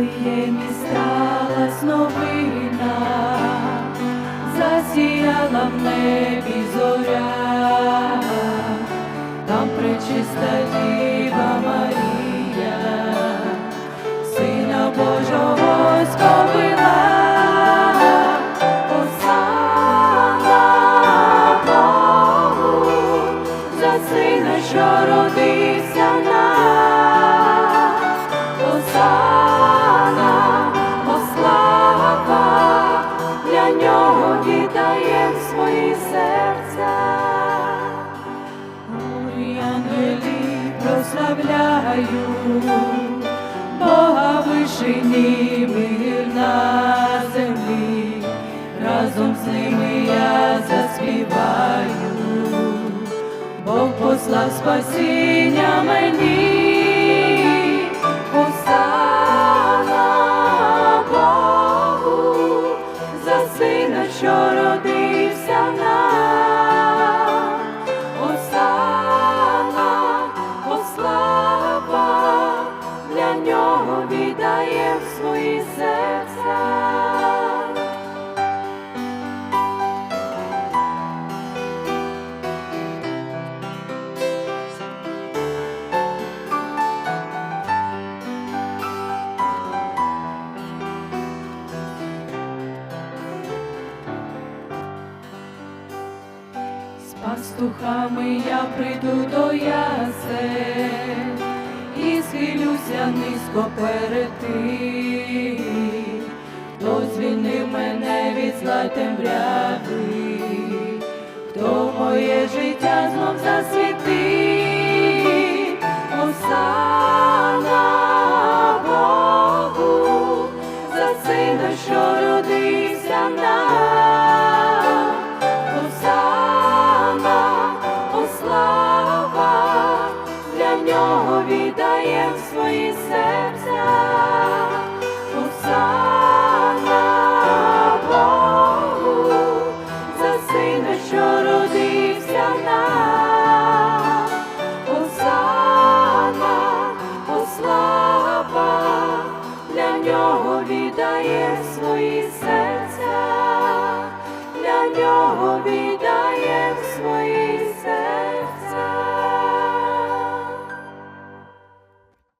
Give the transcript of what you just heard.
Вифлеємі сталась новина, засіяла в небі зоря, там пречиста Діва Марія, Сина Божого сповила, Осана Богу, за сина, що родився прославляю, Бога вишині мир на землі, разом з ними я заспіваю, Бог послав спасіння мені. Пастухами я прийду до ясен і схилюся низько перед тим, темряви, хто моє життя знов засвіти, оса. Дає свої серця для нього.